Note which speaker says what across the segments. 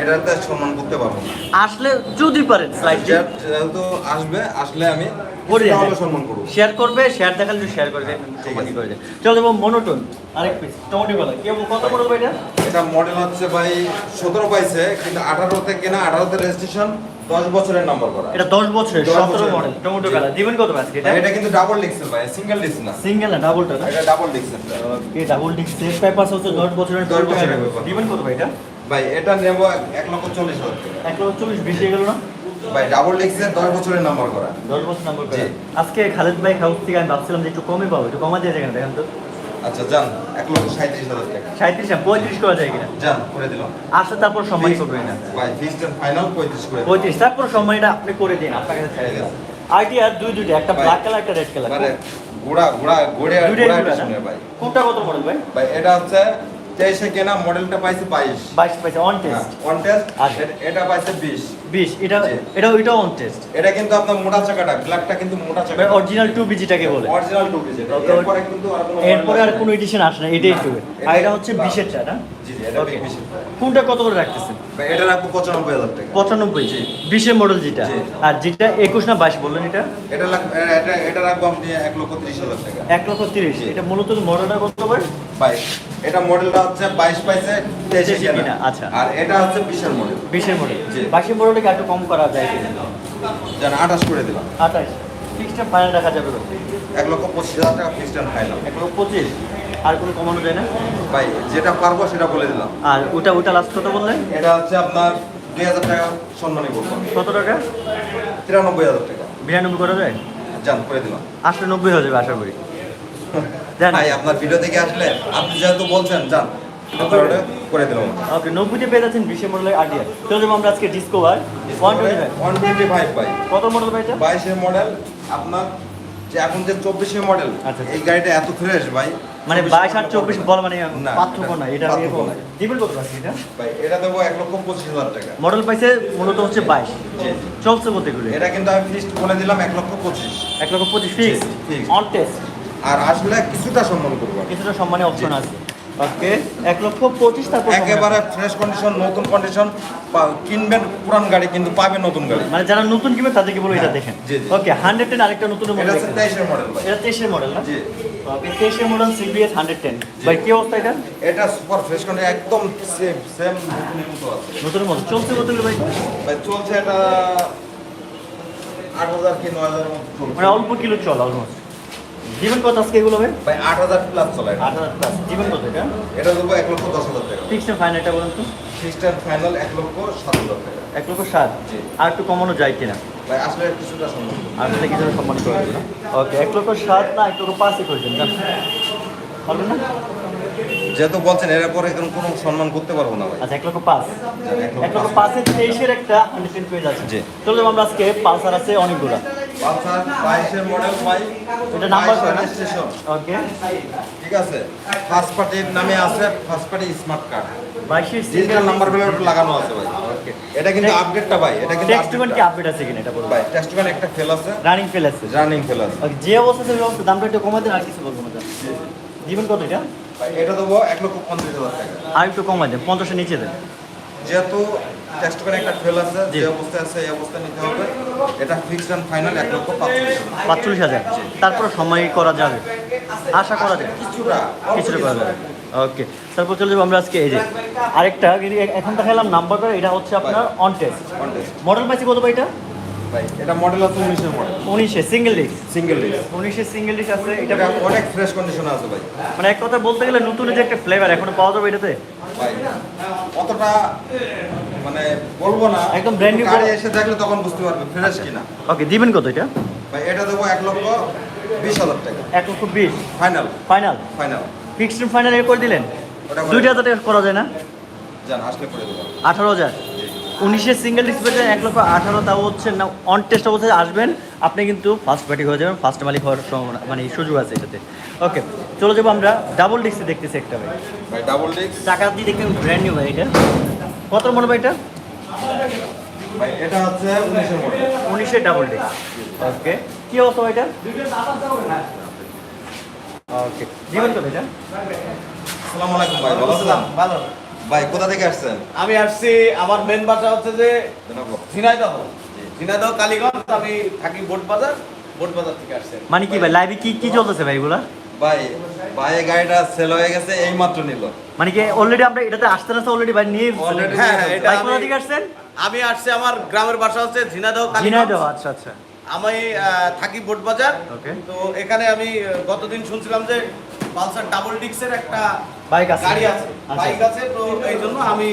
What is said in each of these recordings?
Speaker 1: এটাতে সম্মান করতে পারব না।
Speaker 2: আসলে যদি পারেন
Speaker 1: যেহেতু আসবে আসলে আমি সম্মান করব।
Speaker 2: শেয়ার করবে শেয়ার দেখালে শেয়ার
Speaker 1: ঠিক
Speaker 2: করে দেয়। চলো দেবো মনোটন আরেক পিস টমেটো বেলা। কেমন কত পড়বে এটা?
Speaker 1: এটা মডেল হচ্ছে ভাই সতেরো পাইছে কিন্তু আঠারোতে কেনা আঠারোতে রেজিস্ট্রেশন দশ বছরের নাম্বার করা।
Speaker 2: এটা দশ বছরের
Speaker 1: দশ
Speaker 2: সতেরো
Speaker 1: বছরের।
Speaker 2: Model tomato. কালার দিবেন কত আজকে এটা?
Speaker 1: এটা কিন্তু ডাবল ডিক্সেল ভাই সিঙ্গেল ডিক্স না।
Speaker 2: সিঙ্গেল না ডাবলটা
Speaker 1: এটা double ডিক্সেল
Speaker 2: okay double disc set paper হচ্ছে দশ বছরের
Speaker 1: দশ বছরের
Speaker 2: দিবেন কত ভাই এটা?
Speaker 1: ভাই এটা নেব এক লক্ষ চল্লিশ
Speaker 2: এক লক্ষ চল্লিশ বেশি গেল না?
Speaker 1: ভাই ডাবল ডিক্সের দশ বছরের নাম্বার করা।
Speaker 2: দশ বছর নাম্বার করে। আজকে খালেদ ভাই হাউস থেকে আমি ভাবছিলাম যে একটু কমে পাবো একটু কমা দিয়ে দেখেন দেখেন তো।
Speaker 1: আচ্ছা যান এক লক্ষ সাঁত্রিশ হাজার টাকা।
Speaker 2: সাঁত্রিশ পঁয়ত্রিশ করা যায় কিনা?
Speaker 1: যান করে দিলাম।
Speaker 2: আসলে তারপর সম্মানই করবে না।
Speaker 1: ভাই ফিক্সড ফাইনাল পঁয়ত্রিশ করে
Speaker 2: পঁয়ত্রিশ তারপর সম্মানটা আপনি করে দিন আপনার কাছে ছেড়ে দিলাম। আইটি আর দুই দুইটা একটা ব্ল্যাক কালার একটা রেড কালার
Speaker 1: মানে ঘোড়া ঘোড়া ঘোড়ে
Speaker 2: দুইটা
Speaker 1: ভাই।
Speaker 2: কোনটা কত মডেল ভাই
Speaker 1: ভাই এটা হচ্ছে তেইশে কেনা মডেলটা পাইছে বাইশ।
Speaker 2: বাইশ পাইছে অন টেস্ট
Speaker 1: অন টেস্ট। এটা পাইছে বিশ।
Speaker 2: বিশ এটা। এটা ওইটা অন টেস্ট
Speaker 1: এটা কিন্তু আপনার মোটা চাকাটা ব্ল্যাকটা কিন্তু মোটা চাকা
Speaker 2: অরিজিনাল টু বিজিটাকে বলে।
Speaker 1: অরিজিনাল টু
Speaker 2: বিজি
Speaker 1: এরপরে কিন্তু আর কোনো
Speaker 2: এরপরে আর কোনো এডিশন আসে না এটাই টু আর এটা হচ্ছে বিশেরটা না?
Speaker 1: জি জি এটা বিশের
Speaker 2: কোনটা কত করে রাখতেছেন?
Speaker 1: এটা রাখব পঁচানব্বই হাজার টাকা।
Speaker 2: পঁচানব্বই বিশের মডেল যেটা। আর যেটা একুশ না বাইশ বললেন এটা?
Speaker 1: এটা এটা এটা রাখব আপনি এক লক্ষ ত্রিশ হাজার টাকা।
Speaker 2: এক লক্ষ তিরিশ। এটা মূলত মডেলটা কত হবে
Speaker 1: বাইশ। এটা মডেলটা হচ্ছে বাইশ পাইছে তেইশে কিনা,
Speaker 2: আচ্ছা।
Speaker 1: আর এটা হচ্ছে বিশের মডেল
Speaker 2: বিশের মডেল
Speaker 1: জি।
Speaker 2: বাইশের মডেলটাকে একটু কম করা যায়
Speaker 1: যেন আঠাশ করে দিলাম।
Speaker 2: আঠাশ। ফিক্সটা ফাইনাল রাখা যাবে
Speaker 1: এক লক্ষ পঁচিশ হাজার টাকা ফিক্সড ফাইনাল
Speaker 2: এক লক্ষ পঁচিশ। আর কোনো কমানো যায় না
Speaker 1: ভাই যেটা পারব সেটা বলে দিলাম।
Speaker 2: আর ওটা ওটা লাস্ট কত বললেন
Speaker 1: এটা হচ্ছে আপনার দুই হাজার টাকা সম্মানী করব
Speaker 2: কত টাকা?
Speaker 1: তিরানব্বই হাজার টাকা।
Speaker 2: বিরানব্বই করা যায়?
Speaker 1: যান করে দিলাম।
Speaker 2: আসলে নব্বই হয়ে যাবে আশা করি। জান।
Speaker 1: ভাই আপনার ভিডিও থেকে আসলে আপনি যেহেতু বলছেন যান করে দিলাম।
Speaker 2: ওকে নব্বইতে পেয়ে যাচ্ছেন বিশে মডেলের আইডিয়া চলে যাব আমরা আজকে Discover one twenty five
Speaker 1: one twenty five ভাই।
Speaker 2: কত মডেল ভাই এটা?
Speaker 1: বাইশের মডেল আপনার যে এখন যে চব্বিশের মডেল
Speaker 2: আচ্ছা।
Speaker 1: এই গাড়িটা এত ফ্রেশ ভাই।
Speaker 2: মানে
Speaker 1: 24
Speaker 2: বাইশ আর চব্বিশ বল মানে পার্থক্য না এটা আমি এটা?
Speaker 1: ভাই এটা দেবো এক লক্ষ পঁচিশ হাজার টাকা।
Speaker 2: মডেল পাইছে মূলত হচ্ছে বাইশ। চলছে বলতে গেলে।
Speaker 1: এটা কিন্তু আমি ফিক্সড বলে দিলাম এক লক্ষ পঁচিশ।
Speaker 2: এক লক্ষ পঁচিশ
Speaker 1: ফিক্সড।
Speaker 2: অন টেস্ট
Speaker 1: আর আসলে কিছুটা সম্মান করব
Speaker 2: কিছুটা সম্মানে অপশন আছে। ওকে এক লক্ষ পঁচিশ তারপর
Speaker 1: একেবারে ফ্রেশ কন্ডিশন নতুন কন্ডিশন কিনবেন পুরান গাড়ি কিন্তু পাবেন নতুন গাড়ি।
Speaker 2: মানে যারা নতুন কিনবে তাদেরকে বলো এটা
Speaker 1: হ্যাঁ,
Speaker 2: দেখেন। ওকে হান্ড্রেড টেন আরেকটা নতুন মডেল
Speaker 1: হচ্ছে তেইশের মডেল
Speaker 2: এটা তেইশের মডেল না? ওকে তেইশের মডেল সিবিএস হান্ড্রেড টেন ভাই কি অবস্থা এটা?
Speaker 1: এটা সুপার ফ্রেশ কন্ডিশন একদম সেম সেম নতুনের মতো আছে।
Speaker 2: নতুন মডেল চলছে গেলে ভাই?
Speaker 1: ভাই চলছে এটা আট হাজার কি নয় চলছে।
Speaker 2: মানে অল্প কিলো চল অলমোস্ট জীবন কত আজকে এগুলো ভাই?
Speaker 1: ভাই আট হাজার প্লাস চলে।
Speaker 2: আট হাজার প্লাস জীবন কত এটা?
Speaker 1: এটা দেবো এক লক্ষ দশ হাজার টাকা।
Speaker 2: ফিক্সড ফাইনাল এটা বলুন তো।
Speaker 1: ফিক্সড ফাইনাল এক লক্ষ সাত হাজার টাকা।
Speaker 2: এক লক্ষ সাত?
Speaker 1: জি।
Speaker 2: আর একটু কমানো যায় কিনা?
Speaker 1: ভাই আসলে কিছুটা সম্ভব
Speaker 2: আর তাহলে কিছু সম্মান করে ওকে এক লক্ষ সাত না এক লক্ষ পাঁচই করে দেন জান। হবে না?
Speaker 1: যেহেতু বলছেন এর পরে এখন কোনো সম্মান করতে পারব না ভাই।
Speaker 2: আচ্ছা এক লক্ষ পাঁচ।
Speaker 1: এক লক্ষ
Speaker 2: পাঁচের তেইশের একটা হান্ড্রেড পেয়ে যাচ্ছে
Speaker 1: জি।
Speaker 2: চলো আমরা আজকে পালসার আছে অনেকগুলো।
Speaker 1: পালসার বাইশের মডেল ভাই
Speaker 2: এটা নাম্বার না?
Speaker 1: স্টেশন
Speaker 2: ওকে
Speaker 1: ঠিক আছে? ফার্স্ট পার্টির নামে আছে ফার্স্ট পার্টি স্মার্ট কার্ড
Speaker 2: বাইশের
Speaker 1: ডিজিটাল নাম্বারগুলো লাগানো আছে ভাই।
Speaker 2: ওকে
Speaker 1: এটা কিন্তু আপডেটটা ভাই এটা কিন্তু
Speaker 2: টেক্সট কি আপডেট আছে কিনা এটা বলব
Speaker 1: ভাই টেস্টম্যান একটা ফেল আছে।
Speaker 2: রানিং ফেল আছে।
Speaker 1: রানিং ফেল আছে।
Speaker 2: যে অবস্থা সেই অবস্থা। দামটা একটু কমাতে দেন, আর কিছু বলব না। জীবন কত এটা?
Speaker 1: এটা দেবো এক লক্ষ পঞ্চাশ হাজার টাকা।
Speaker 2: আর একটু কমাই দেন পঞ্চাশের নিচে দেন।
Speaker 1: যেহেতু টেস্টম্যান একটা ফেল আছে যে অবস্থায় আছে এই অবস্থা নিতে হবে। এটা ফিক্সড অ্যান্ড ফাইনাল এক লক্ষ পাঁচচল্লিশ হাজার।
Speaker 2: তারপর সময় করা যাবে? আশা করা যায়
Speaker 1: কিছুটা।
Speaker 2: কিছুটা করা যাবে। ওকে। তারপর চলে যাব আমরা আজকে এই যে আরেকটা এখন দেখালাম নাম্বার করে এটা হচ্ছে আপনার অন টেস্ট মডেল পাইছি কত ভাই এটা?
Speaker 1: এটা মডেল আছে উনিশের মডেল
Speaker 2: উনিশে সিঙ্গেল ডিস্ক
Speaker 1: সিঙ্গেল ডিস্ক
Speaker 2: উনিশে সিঙ্গেল ডিস্ক আছে এটা
Speaker 1: অনেক ফ্রেশ কন্ডিশনে আছে ভাই।
Speaker 2: মানে এক কথা বলতে গেলে নতুন যে একটা ফ্লেভার এখনও পাওয়া যাবে এটাতে?
Speaker 1: ভাই অতটা মানে বলব না।
Speaker 2: একদম brand new
Speaker 1: গাড়ি এসে দেখলে তখন বুঝতে পারবে ফ্রেশ কিনা।
Speaker 2: ওকে দিবেন কত এটা?
Speaker 1: ভাই এটা দেবো এক লক্ষ বিশ হাজার টাকা।
Speaker 2: এক লক্ষ বিশ।
Speaker 1: Final
Speaker 2: final
Speaker 1: final
Speaker 2: fixed final এর করে দিলেন? দুইটা হাজার টাকা করা যায় না?
Speaker 1: যান আসলে করে দেবো।
Speaker 2: আঠারো হাজার। উনিশের সিঙ্গেল ডিসপ্লে এক লক্ষ আঠারো তাও হচ্ছে না অন টেস্ট অবস্থায় আসবেন আপনি কিন্তু ফার্স্ট পার্টি হয়ে যাবেন ফার্স্ট মালিক হওয়ার সম্ভাবনা মানে সুযোগ আছে এটাতে। ওকে চলে যাব আমরা ডাবল ডিস্কে দেখতেছি একটা ভাই।
Speaker 1: ভাই ডাবল ডিস্ক
Speaker 2: টাকা দিয়ে দেখবেন ব্র্যান্ড নিউ ভাই এটা। কত মনে ভাই এটা?
Speaker 1: ভাই এটা হচ্ছে উনিশের মডেল
Speaker 2: উনিশের ডাবল ডিস্ক ওকে কি অবস্থা ভাই এটা? ওকে জীবন কত এটা?
Speaker 1: আসসালামু আলাইকুম ভাই ভালো আছেন?
Speaker 3: ভালো।
Speaker 1: ভাই কোথা থেকে আসছেন?
Speaker 3: আমি আসছি আমার মেন বাসা হচ্ছে যে ঝিনাইদহ। ঝিনাইদহ কালীগঞ্জ আমি থাকি বোট বাজার বোট বাজার থেকে আসছি।
Speaker 2: মানে কি ভাই লাইভে কি কি চলতেছে ভাই এগুলা?
Speaker 1: ভাই ভাই গাড়িটা সেল হয়ে গেছে এই মাত্র নিল।
Speaker 2: মানে কি অলরেডি আমরা এটাতে আসতে আসতে অলরেডি ভাই নিয়ে
Speaker 3: হ্যাঁ, হ্যাঁ, এটা
Speaker 2: ভাই কোথা
Speaker 3: আমি-
Speaker 2: থেকে আসছেন?
Speaker 3: আমি আসছি আমার গ্রামের বাসা হচ্ছে ঝিনাইদহ কালীগঞ্জ।
Speaker 2: ঝিনাইদহ আচ্ছা আচ্ছা।
Speaker 3: আমি আহ, থাকি বোট বাজার. তো এখানে আমি গতদিন শুনছিলাম যে পালসার ডাবল ডিক্সের একটা
Speaker 2: বাইক আছে।
Speaker 3: গাড়ি আছে।
Speaker 2: আচ্ছা।
Speaker 3: বাইক আছে তো এই জন্য আমি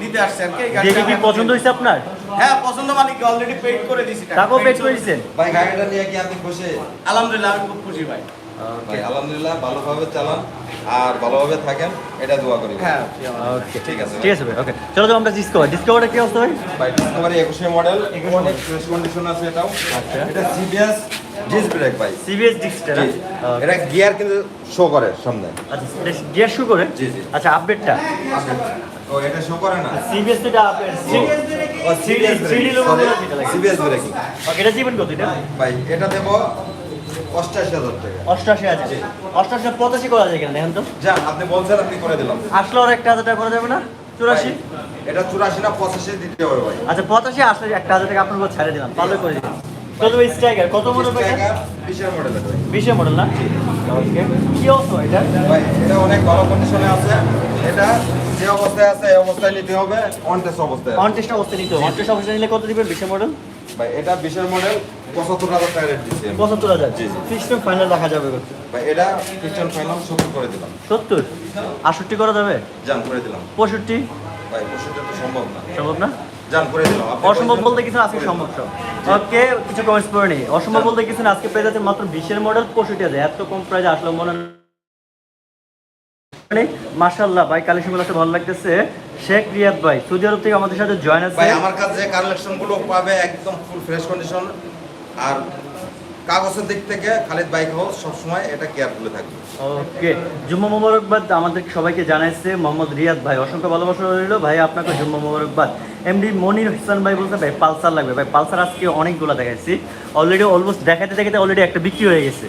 Speaker 3: নিতে আসছি আর কি। এই গাড়িটা
Speaker 2: কি পছন্দ হয়েছে আপনার?
Speaker 3: হ্যাঁ পছন্দ মানে কি অলরেডি পেড করে দিছি
Speaker 2: পেড করে দিচ্ছেন
Speaker 1: ভাই গাড়িটা নিয়ে কি আপনি খুশি?
Speaker 3: আলহামদুলিল্লাহ আমি খুব খুশি ভাই।
Speaker 1: ভাই আলহামদুলিল্লাহ ভালোভাবে চালান আর ভালোভাবে থাকেন এটা দোয়া করি
Speaker 3: হ্যাঁ
Speaker 2: ওকে
Speaker 1: ঠিক আছে
Speaker 2: ঠিক আছে ভাই ওকে চলো তো আমরা ডিসকভার ডিসকভারটা কি অবস্থা ভাই?
Speaker 1: ভাই ডিসকভারি একুশে মডেল অনেক ফ্রেশ কন্ডিশন আছে এটাও।
Speaker 2: আচ্ছা।
Speaker 1: এটা সিবিএস ডিস্ক ব্রেক ভাই
Speaker 2: সিবিএস ডিস্কটা
Speaker 1: এটা গিয়ার কিন্তু শো করে সামনে।
Speaker 2: আচ্ছা গিয়ার শু করে?
Speaker 1: জি, জি।
Speaker 2: আচ্ছা আপডেটটা
Speaker 1: ও এটা শো করে না?
Speaker 2: সিবিএস এটা আপডেট
Speaker 1: ও সিবিএস
Speaker 2: 3D logo যেটা লাগে।
Speaker 1: সিবিএস ব্রেকিং
Speaker 2: ওকে এটা দিবেন কত এটা?
Speaker 1: ভাই এটা দেবো অষ্টাশি হাজার টাকা।
Speaker 2: অষ্টআশি হাজার। অষ্টআশি পঁচাশি করা যায় কেন দেখেন তো?
Speaker 1: যান আপনি বলছেন আপনি করে দিলাম।
Speaker 2: আসলে আর একটা হাজার টাকা করা যাবে না? চুরাশি?
Speaker 1: এটা চুরাশি না পঁচাশি দিতে হবে ভাই।
Speaker 2: আচ্ছা পঁচাশি আসলে একটা হাজার টাকা আপনার ছেড়ে দিলাম। পারলে করে দিলাম। কত স্ট্রাইকার কত মডেল ভাই
Speaker 1: বিশের মডেল ভাই।
Speaker 2: বিশে মডেল না? ওকে কি অবস্থা এটা?
Speaker 1: ভাই এটা অনেক ভালো কন্ডিশনে আছে। এটা যে অবস্থায় আছে এই অবস্থায় নিতে হবে। অন টেস্ট অবস্থায় আছে।
Speaker 2: অনটেস্ট অবস্থা নিতে হবে। অনটেস্ট অবস্থা নিলে কত দিবেন বিশে মডেল
Speaker 1: ভাই এটা বিশের মডেল পঁচাত্তর হাজার টাকা রেট দিচ্ছি।
Speaker 2: পঁচাত্তর হাজার?
Speaker 1: জি।
Speaker 2: সিস্টেম ফাইনাল রাখা যাবে
Speaker 1: ভাই এটা খ্রিস্টান ফাইনাল সত্তর করে দিলাম।
Speaker 2: সত্তর? আষট্টি করা যাবে?
Speaker 1: জান করে দিলাম।
Speaker 2: পঁয়ষট্টি?
Speaker 1: ভাই পঁয়ষট্টি তো সম্ভব না।
Speaker 2: সম্ভব না?
Speaker 1: জান করে দিলাম।
Speaker 2: অসম্ভব বলতে কিছু আজকে সম্ভব ওকে কিছু কমেন্টস পড়ে নেই অসম্ভব বলতে কিছু আজকে পেয়ে যাচ্ছে মাত্র বিশের মডেল পঁয়ষট্টি হাজার। এত কম প্রাইজে আসলে মনে মাশাল্লাহ ভাই কালেকশনগুলো ভালো লাগতেছে। শেখ রিয়াদ ভাই সৌদি আরব থেকে আমাদের সাথে জয়েন আছে।
Speaker 1: ভাই আমার কাছে কালেকশনগুলো পাবে একদম ফুল ফ্রেশ কন্ডিশন আর কাগজের দিক থেকে খালিদ বাইক হাউস সবসময় এটা কেয়ারফুলে থাকবে।
Speaker 2: ওকে জুম্মা মোবারকবাদ আমাদের সবাইকে জানাইছে মোহাম্মদ রিয়াদ ভাই। অসংখ্য ভালোবাসা রইল ভাই, আপনাকে জুম্মা মোবারকবাদ। এমডি মনির হোসেন ভাই বলছে, ভাই, পালসার লাগবে। ভাই, পালসার আজকে অনেকগুলো দেখাইছি। অলরেডি অলমোস্ট দেখাতে দেখাতে অলরেডি একটা বিক্রি হয়ে গেছে।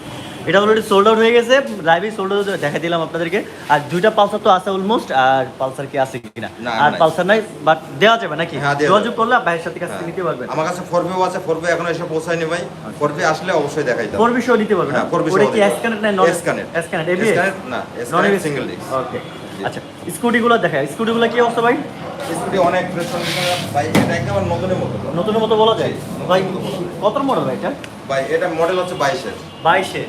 Speaker 2: এটা অলরেডি সোল্ড আউট হয়ে গেছে। লাইভে সোল্ড আউট দেখা দিলাম আপনাদেরকে। আর দুইটা পালসার তো আছে অলমোস্ট আর পালসার কি আছে কিনা?
Speaker 1: না,
Speaker 2: আর পালসার নাই বাট দেওয়া যাবে নাকি?
Speaker 1: হ্যাঁ,
Speaker 2: যোগাযোগ। করলে ভাইয়ের সাথে কাছে নিতে পারবেন।
Speaker 1: আমার কাছে ফোরভিউ আছে ফোরভিউ এখন এসে পৌঁছায়নি ভাই। ফোরভিউ আসলে অবশ্যই দেখাই দেবো
Speaker 2: ফোর বিষয় নিতে পারবেন
Speaker 1: হ্যাঁ, four বিষয়
Speaker 2: ওটা কি
Speaker 1: দিতে
Speaker 2: এস কানেক্ট নাই non
Speaker 1: S connect।
Speaker 2: S connect
Speaker 1: S?
Speaker 2: ABS
Speaker 1: না,
Speaker 2: এবিএস
Speaker 1: single disc।
Speaker 2: ওকে। আচ্ছা স্কুটিগুলো দেখায় স্কুটিগুলো কি অবস্থা ভাই?
Speaker 1: স্কুটি অনেক ফ্রেশ ভাই এটা একেবারে নতুনের মতো।
Speaker 2: নতুনের মতো বলা যায়? ভাই কত মডেল ভাই এটা?
Speaker 1: ভাই এটা মডেল হচ্ছে বাইশের।
Speaker 2: বাইশে?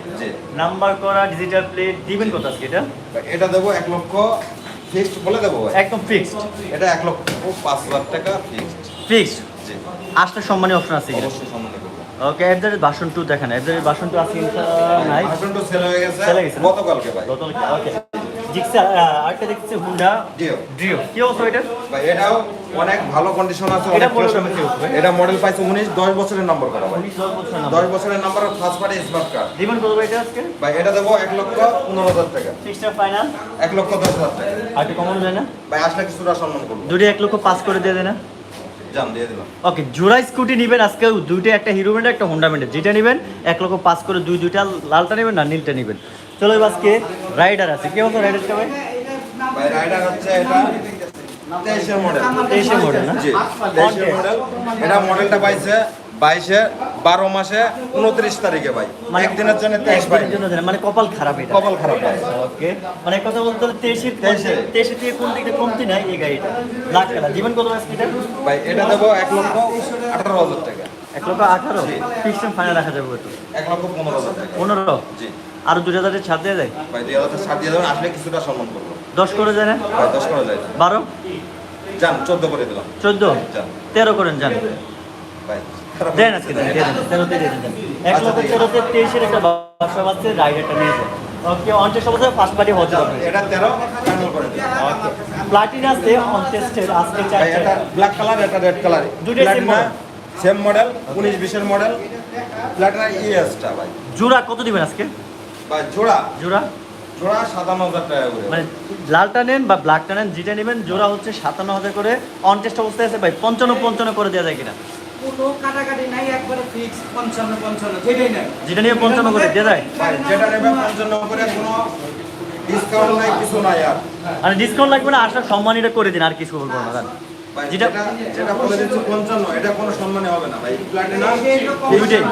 Speaker 2: নাম্বার করা ডিজিটাল প্লেট দিবেন কত আজকে এটা?
Speaker 1: এটা দেবো এক লক্ষ ফিক্সড বলে দেবো
Speaker 2: একদম ফিক্সড
Speaker 1: এটা এক লক্ষ পাঁচ হাজার টাকা ফিক্সড
Speaker 2: ফিক্সড
Speaker 1: জি।
Speaker 2: আসতে সম্মানী অপশন আছে
Speaker 1: অবশ্যই সম্মান
Speaker 2: ওকে এর দ্বারা বাসন টু দেখেন। এর দ্বারা বাসন টু আছে নাই?
Speaker 1: হাসবেন্ড টু সেল হয়ে গেছে? গতকালকে ভাই।
Speaker 2: গতকালকে ওকে আরেকটা হুন্ডা
Speaker 1: ডিও
Speaker 2: ড্রিও কি অবস্থা এটা
Speaker 1: ভাই এটাও অনেক ভালো কন্ডিশন আছে
Speaker 2: এটা
Speaker 1: মডেল পাইছে বছরের নম্বর করা ভাই। বছরের number first party smart card
Speaker 2: দিবেন কত ভাই এটা আজকে?
Speaker 1: ভাই এটা দেবো লক্ষ টাকা।
Speaker 2: ফাইনাল
Speaker 1: লক্ষ দশ হাজার টাকা।
Speaker 2: আর একটু কমানো যায় না?
Speaker 1: ভাই আসলে কিছুটা সম্মান করব।
Speaker 2: দুটো লক্ষ পাস করে দিয়ে না।
Speaker 1: জান দিয়ে দিলাম।
Speaker 2: ওকে জোড়া স্কুটি নেবেন আজকে দুইটা একটা হিরো একটা হোন্ডা ব্যান্ডের যেটা নেবেন এক লক্ষ পাস করে দুই দুইটা লালটা নেবেন না নীলটা নেবেন। চলো আজকে রাইডার আছে। কে বলতো রাইডারটা ভাই
Speaker 1: ভাই রাইডার হচ্ছে এটা তেইশের মডেল
Speaker 2: তেইশের না?
Speaker 1: জি তেইশের মডেল এটা মডেলটা পাইছে বাইশে বারো মাসে উনত্রিশ তারিখে ভাই।
Speaker 2: মানে
Speaker 1: একদিনের জন্য তেইশ
Speaker 2: মানে কপাল খারাপ এটা।
Speaker 1: কপাল খারাপ
Speaker 2: ওকে মানে কথা বলতে তেইশের
Speaker 1: তেইশে।
Speaker 2: তেইশের থেকে কোন দিকে কমতি নাই এই গাড়িটা। লাখ টাকা। দিবেন কত আজকে এটা?
Speaker 1: ভাই এটা দেবো এক লক্ষ আঠারো হাজার টাকা।
Speaker 2: এক লক্ষ আঠারো? ফিক্সড ফাইনাল রাখা যাবে
Speaker 1: এক লক্ষ পনেরো হাজার
Speaker 2: পনেরো?
Speaker 1: জি।
Speaker 2: আর দুই হাজারের ছাড় দিয়ে যায়
Speaker 1: ভাই দুই হাজার ষাট দিয়ে দেবেন আসলে কিছুটা সম্মান করব।
Speaker 2: দশ করে যায় না?
Speaker 1: ভাই দশ করা যায়
Speaker 2: বারো?
Speaker 1: যান চোদ্দ করে দিলাম।
Speaker 2: চোদ্দ? তেরো করেন যান।
Speaker 1: ভাই
Speaker 2: দেন আজকে দেন তেরোতে দেন এক
Speaker 1: আচ্ছা,
Speaker 2: লক্ষ তেরোতে তেইশের একটা বাসা বাচ্চা রাইডারটা নিয়ে ওকে অনটেস্ট অবস্থায় ফার্স্ট পার্টি হতে হবে।
Speaker 1: এটা তেরো ফাইনাল করে দিলাম।
Speaker 2: প্লাটিনা আছে অনটেস্টের আজকে
Speaker 1: ভাই এটা ব্ল্যাক কালার এটা red colour
Speaker 2: same model?
Speaker 1: Same model উনিশ বিশের মডেল প্লাটিনা ইএসটা ভাই।
Speaker 2: জোড়া কত দিবেন আজকে?
Speaker 1: ভাই জোড়া?
Speaker 2: জোড়া?
Speaker 1: জোড়া সাতান্ন হাজার টাকা করে।
Speaker 2: মানে লালটা নেন বা ব্ল্যাকটা নেন যেটা নেবেন জোড়া হচ্ছে সাতান্ন হাজার করে। অনটেস্ট অবস্থায় আছে ভাই পঞ্চান্ন পঞ্চান্ন করে দেওয়া যায় কিনা?
Speaker 4: কোনো কাটাকাটি নাই একবারে ফিক্স পঞ্চান্ন পঞ্চান্ন যেটাই নাই
Speaker 2: যেটা নিয়ে পঞ্চান্ন করে দেওয়া যায়?
Speaker 1: যেটা নেবে পঞ্চান্ন করে কোনো ডিসকাউন্ট নাই কিছু নাই আর।
Speaker 2: আর ডিসকাউন্ট লাগবে না আসার সম্মানীটা করে দিন আর কিছু বলব না যেটা
Speaker 1: যেটা যেটা বলে দিচ্ছি পঞ্চান্ন এটা কোনো সম্মানে হবে না ভাই। প্লাটিনাম
Speaker 2: দুইটাই?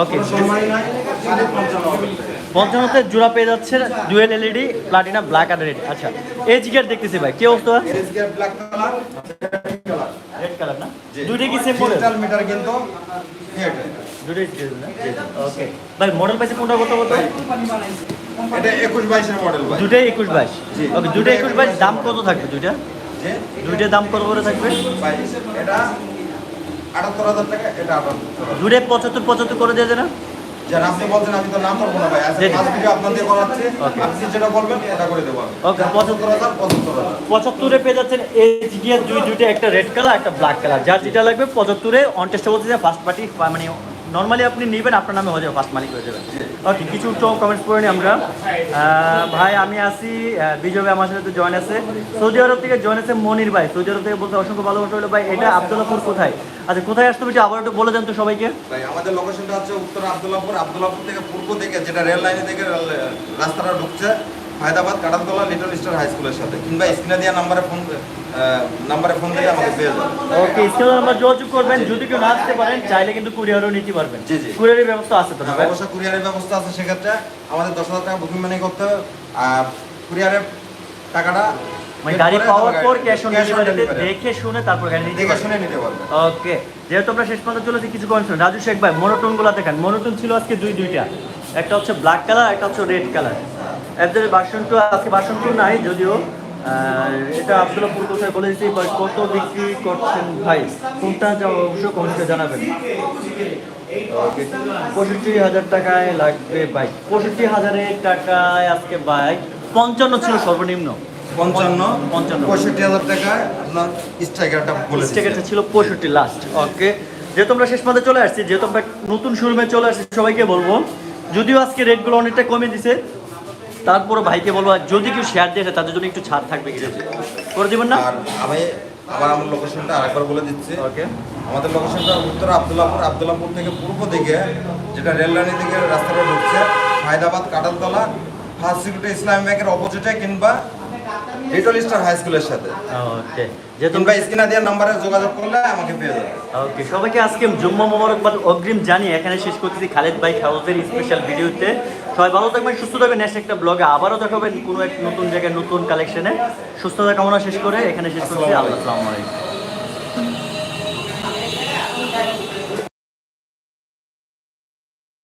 Speaker 1: ওকে
Speaker 2: Okay.
Speaker 1: নাই খালি পঞ্চান্ন হবে।
Speaker 2: পঞ্চান্নতে জোড়া পেয়ে যাচ্ছে ডুয়েল এলইডি প্লাটিনা ব্ল্যাক আর রেড আচ্ছা এই জিগার দেখতেছি ভাই কি অবস্থা?
Speaker 1: এরিসগের black colour colour
Speaker 2: red colour না? দুইটা কি সেম মডেল
Speaker 1: মিটার কিন্তু
Speaker 2: দুটোই ওকে ভাই মডেল পাইছে কোনটা কত কত?
Speaker 4: কোম্পানি বানাইছে
Speaker 1: এটা একুশ মডেল ভাই।
Speaker 2: দুটাই একুশ বাইশ। ওকে দুটো একুশ বাইশ দাম কত থাকবে দুইটা? দুইটার দাম কত করে থাকবে?
Speaker 1: এটা আটাত্তর হাজার টাকা এটা আটাত্তর
Speaker 2: দুটাই পঁচাত্তর পঁচাত্তর করে দিয়ে না
Speaker 1: যারা আপনি বলছেন আমি তো না করব ভাই করাচ্ছি আপনি যেটা বলবেন ওটা করে দেবো পঁচাত্তর হাজার পঁচাত্তর হাজার।
Speaker 2: পঁচাত্তরে পেয়ে যাচ্ছেন এইচ গিয়ার দুই দুইটা একটা রেড কালার একটা ব্ল্যাক কালার যার যেটা লাগবে পঁচাত্তরে অন টেস্টে বলতে ফার্স্ট পার্টি মানে নর্মালি আপনি নেবেন আপনার নামে হয়ে যাবে ফার্স্ট মালিক হয়ে যাবে ওকে কিছু তো কমেন্টস করে আমরা। ভাই, আমি আসি বিজয় ভাই আমার সাথে জয়েন আছে। সৌদি আরব থেকে জয়েন আছে মনির ভাই। সৌদি আরব থেকে বলতে অসংখ্য ভালোবাসা হলো ভাই। এটা আবদুল্লাপুর কোথায়? আচ্ছা কোথায় আসতে হবে আবার একটু বলে দেন তো সবাইকে।
Speaker 1: ভাই, আমাদের লোকেশনটা হচ্ছে উত্তর আবদুল্লাপুর। আবদুল্লাপুর থেকে পূর্ব থেকে যেটা রেল লাইনে থেকে রাস্তাটা ঢুকছে। Hyderabad Katatala little star high স্কুলের সাথে। কিংবা স্ক্রিনে দেওয়া নাম্বারে ফোন নাম্বারে ফোন দিলে আমাকে পেয়ে যাবেন
Speaker 2: ওকে স্ক্রিনে নাম্বার যোগাযোগ করবেন। যদি কেউ না আসতে পারেন চাইলে কিন্তু কুরিয়ারও নিতে পারবেন।
Speaker 1: জি, জি।
Speaker 2: কুরিয়ারের ব্যবস্থা আছে তো ভাই?
Speaker 1: অবশ্যই কুরিয়ারের ব্যবস্থা আছে সেক্ষেত্রে। আমাদের দশ হাজার টাকা বুকিং মানি করতে হবে। আর কুরিয়ারের টাকাটা
Speaker 2: মানে গাড়ি পাওয়ার পর ক্যাশ অন ডেলিভারিতে দেখে শুনে তারপর গাড়ি নিতে
Speaker 1: দেখে শুনে নিতে পারবেন।
Speaker 2: ওকে যেহেতু আমরা শেষ পর্যন্ত চলেছি কিছু কনফার্ম রাজু শেখ ভাই মনোটোনগুলা দেখেন মনোটোন ছিল আজকে দুই দুইটা। একটা হচ্ছে ব্ল্যাক কালার একটা হচ্ছে রেড কালার এদের ভার্সন টু আজকে ভার্সন টু নাই যদিও। এটা এটা আব্দুল্লাপুর কোথায় বলে দিচ্ছি কত বিক্রি করছেন ভাই? কোনটা যা অবশ্যই কমেন্টে জানাবেন। পঁয়ষট্টি হাজার টাকায় লাগবে বাইক পঁয়ষট্টি হাজারের টাকায় আজকে বাইক পঞ্চান্ন ছিল সর্বনিম্ন।
Speaker 1: পঞ্চান্ন
Speaker 2: পঞ্চান্ন।
Speaker 1: পঁয়ষট্টি হাজার টাকায় আপনার স্ট্রাইকারটা বলে
Speaker 2: স্টেকারটা ছিল পঁয়ষট্টি লাস্ট ওকে যেহেতু আমরা শেষ চলে আসছি যেহেতু আমরা নতুন শোরুমে চলে আসছি সবাইকে বলব যদিও আজকে রেটগুলো অনেকটা কমে দিছে তারপরে ভাইকে বলব যদি কেউ শেয়ার দিয়ে তাদের জন্য একটু ছাড় থাকবে কিছু। করে দেবেন না?
Speaker 1: আর আমি আবার আমার লোকেশনটা আরেকবার বলে দিচ্ছি।
Speaker 2: ওকে
Speaker 1: আমাদের লোকেশনটা উত্তর আবদুল্লাপুর আবদুল্লাপুর থেকে পূর্ব দিকে যেটা রেল লাইনের দিকে রাস্তাটা ঢুকছে হায়দ্রাবাদ কাটালতলা ফার্স্ট সিকিউরিটি ইসলামী ব্যাংকের অপোজিটে কিংবা লিটল স্টার হাই স্কুলের সাথে।
Speaker 2: ওকে যেহেতু
Speaker 1: কিংবা স্ক্রিনে দেওয়ার নাম্বারে যোগাযোগ করলে আমাকে পেয়ে যাবে
Speaker 2: ওকে সবাইকে আজকে জুম্মা মোবারকবাদ অগ্রিম জানিয়ে এখানে শেষ করতেছি খালেদ ভাই হাউসের স্পেশাল ভিডিওতে সবাই ভালো থাকবেন সুস্থ থাকবেন। নেক্সট একটা ব্লগে আবারও দেখাবেন কোনো এক নতুন জায়গায় নতুন কালেকশনে সুস্থতা কামনা শেষ করে এখানে শেষ করছি। আল্লাহ আসসালামু আলাইকুম।